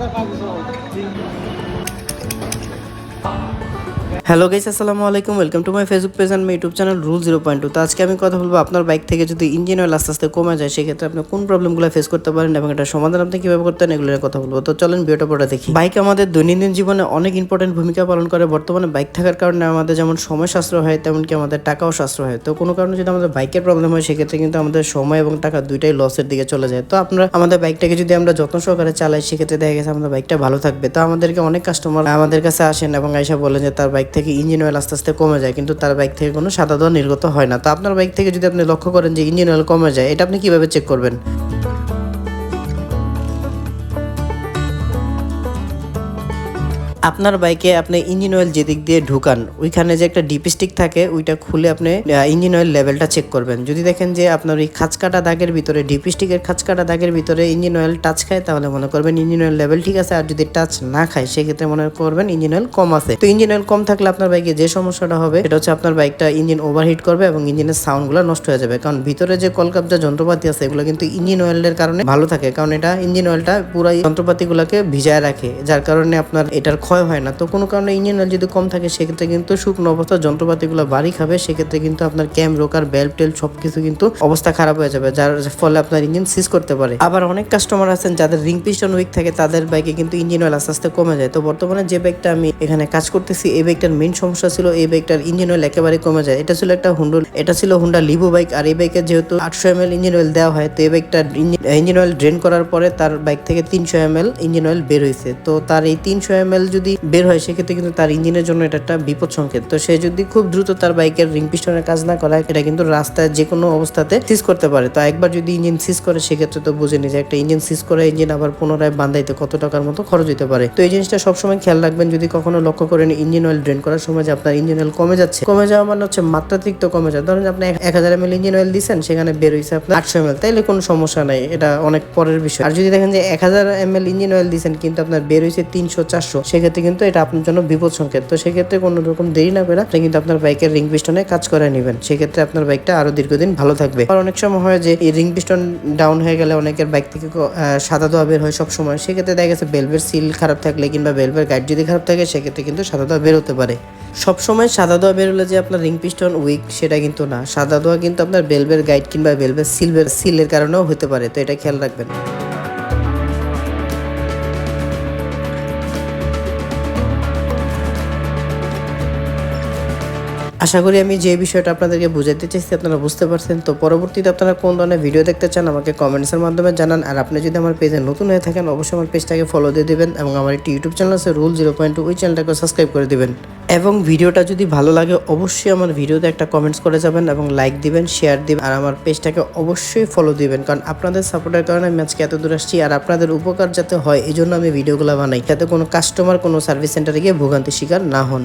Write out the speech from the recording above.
再发布之，হ্যালো guys, আসসালামু আলাইকুম। Welcome to my Facebook page and my YouTube channel rule zero point to তো আজকে আমি কথা বলব আপনার বাইক থেকে যদি ইঞ্জিন অয়েল আস্তে আস্তে কমে যায়, সেক্ষেত্রে আপনি কোন প্রবলেমগুলো ফেস করতে পারেন এবং এটা সমাধান আপনি কীভাবে করতেন এগুলো নিয়ে কথা বলব। তো চলেন ভিডিওটা পরে দেখি। বাইক আমাদের দৈনন্দিন জীবনে অনেক ইম্পর্টেন্ট ভূমিকা পালন করে। বর্তমানে বাইক থাকার কারণে আমাদের যেমন সময় সাশ্রয় হয়, তেমনকি আমাদের টাকাও সাশ্রয় হয়। তো কোনো কারণে যদি আমাদের বাইকের প্রবলেম হয়, সেক্ষেত্রে কিন্তু আমাদের সময় এবং টাকা দুইটাই লসের দিকে চলে যায়। তো আপনারা আমাদের বাইকটাকে যদি আমরা যত্ন সহকারে চালাই, সেক্ষেত্রে দেখা গেছে আমাদের বাইকটা ভালো থাকবে। তো আমাদেরকে অনেক কাস্টমার আমাদের কাছে আসেন এবং আইসা বলেন যে, তার বাইক থেকে ইঞ্জিন অয়েল আস্তে আস্তে কমে যায়, কিন্তু তার বাইক থেকে কোনো সাদা ধোঁয়া নির্গত হয় না। তো আপনার বাইক থেকে যদি আপনি লক্ষ্য করেন যে ইঞ্জিন অয়েল কমে যায়, এটা আপনি কীভাবে চেক করবেন? আপনার বাইকে আপনি ইঞ্জিন অয়েল যেদিক দিয়ে ঢুকান, ওইখানে যে একটা ডিপস্টিক থাকে, ওইটা খুলে আপনি ইঞ্জিন অয়েল লেভেলটা চেক করবেন। যদি দেখেন যে আপনার ওই খাঁচকাটা দাগের ভিতরে ডিপস্টিকের খাঁচকাটা দাগের ভিতরে ইঞ্জিন অয়েল টাচ খায়, তাহলে মনে করবেন ইঞ্জিন অয়েল লেভেল ঠিক আছে, আর যদি টাচ না খায়, সেক্ষেত্রে মনে করবেন ইঞ্জিন অয়েল কম আছে। তো ইঞ্জিন অয়েল কম থাকলে আপনার বাইকে যে সমস্যাটা হবে, সেটা হচ্ছে আপনার বাইকটা ইঞ্জিন ওভারহিট করবে এবং ইঞ্জিনের সাউন্ডগুলো নষ্ট হয়ে যাবে। কারণ ভিতরে যে কলকাবজা যন্ত্রপাতি আছে, এগুলো কিন্তু ইঞ্জিন অয়েলের কারণে ভালো থাকে। কারণ এটা ইঞ্জিন অয়েলটা পুরো যন্ত্রপাতিগুলোকে ভিজায় রাখে, যার কারণে আপনার এটার ক্ষয় হয় না। তো কোনো কারণে ইঞ্জিন অয়েল যদি কম থাকে, সেক্ষেত্রে কিন্তু শুকনো অবস্থা, যন্ত্রপাতিগুলো বাড়ি খাবে। সেক্ষেত্রে কিন্তু আপনার ক্যাম, রোকার বেল্ট টেল সবকিছু কিন্তু অবস্থা খারাপ হয়ে যাবে, যার ফলে আপনার ইঞ্জিন সিজ করতে পারে। আবার অনেক কাস্টমার আছেন, যাদের রিং পিস্টন উইক থাকে, তাদের বাইকে কিন্তু ইঞ্জিন অয়েল আস্তে আস্তে কমে যায়। তো বর্তমানে যে বাইকটা আমি এখানে কাজ করতেছি, এই বাইকটার মেন সমস্যা ছিল, এই বাইকটার ইঞ্জিন অয়েল একেবারে কমে যায়। এটা ছিল একটা হুন্ডো এটা ছিল হুন্ডা লিভো বাইক আর এই বাইকের যেহেতু আটশো এম এল ইঞ্জিন অয়েল দেওয়া হয়, তো এই বাইকটা ইঞ্জিন অয়েল ড্রেন করার পরে তার বাইক থেকে তিনশো এম এল ইঞ্জিন অয়েল বের হয়েছে তো তার এই তিনশো এম এল যদি বের হয়, সেক্ষেত্রে কিন্তু তার ইঞ্জিনের জন্য এটা একটা বিপদ সংকেত। তো সে যদি খুব দ্রুত তার বাইকের রিং পিস্টনের কাজ না করায়, এটা কিন্তু রাস্তায় যে কোনো অবস্থাতে সিজ করতে পারে। তো একবার যদি ইঞ্জিন সিজ করে, সেক্ষেত্রে তো বুঝে যে একটা ইঞ্জিন সিজ করে ইঞ্জিন আবার পুনরায় বান্ধাইতে কত টাকার মতো খরচ হতে পারে। তো এই জিনিসটা সবসময় খেয়াল রাখবেন, যদি কখনো লক্ষ্য করেন ইঞ্জিন অয়েল ড্রেন করার সময় যে আপনার ইঞ্জিন অয়েল কমে যাচ্ছে। কমে যাওয়া মানে হচ্ছে মাত্রাতিরিক্ত কমে যায় ধরেন আপনি এক হাজার এম ইঞ্জিন অয়েল দিচ্ছেন সেখানে বের হয়েছে আপনার আটশো এম তাইলে কোনো সমস্যা নাই, এটা অনেক পরের বিষয়। আর যদি দেখেন যে এক হাজার এম ইঞ্জিন অয়েল দিচ্ছেন কিন্তু আপনার বের হয়েছে তিনশো, চারশো, সেক্ষেত্রে কিন্তু এটা আপনার জন্য বিপদ সংকেত তো সেক্ষেত্রে কোনো রকম দেরি না করে কিন্তু আপনার বাইকের রিং পিস্টনে কাজ করে নেবেন। সেক্ষেত্রে আপনার বাইকটা আরও দীর্ঘদিন ভালো থাকবে। আর অনেক সময় হয় যে এই রিং পিস্টন ডাউন হয়ে গেলে অনেকের বাইক থেকে সাদা ধোয়া বের হয় সব সময় সেক্ষেত্রে দেখা গেছে বেলভের সিল খারাপ থাকলে কিংবা বেলভের গাইড যদি খারাপ থাকে, সেক্ষেত্রে কিন্তু সাদা ধোয়া বের হতে পারে। সবসময় সাদা ধোয়া বেরোলে যে আপনার রিং পিস্টন উইক সেটা কিন্তু না। সাদা ধোয়া কিন্তু আপনার বেলভের গাইড কিংবা বেলভের সিলভের সিলের কারণেও হতে পারে। তো এটা খেয়াল রাখবেন। আশা করি আমি যে বিষয়টা আপনাদেরকে বুঝাতে চাইছি, আপনারা বুঝতে পারছেন। তো পরবর্তীতে আপনারা কোন ধরনের ভিডিও দেখতে চান, আমাকে কমেন্টসের মাধ্যমে জানান। আর আপনি যদি আমার পেজে নতুন হয়ে থাকেন, অবশ্যই আমার পেজটাকে ফলো দিয়ে দিবেন এবং আমার একটি ইউটিউব চ্যানেল আছে রুল জিরো পয়েন্ট ওই চ্যানেলটাকে সাবস্ক্রাইব করে দেবেন। এবং ভিডিওটা যদি ভালো লাগে, অবশ্যই আমার ভিডিওতে একটা কমেন্টস করে যাবেন এবং লাইক দিবেন শেয়ার দিবেন, আর আমার পেজটাকে অবশ্যই ফলো দিবেন। কারণ আপনাদের সাপোর্টের কারণে আমি আজকে এত দূর আসছি, আর আপনাদের উপকার যাতে হয় এই জন্য আমি ভিডিওগুলো বানাই। যাতে কোনো কাস্টমার কোনো সার্ভিস সেন্টারে গিয়ে ভোগান্তি শিকার না হন।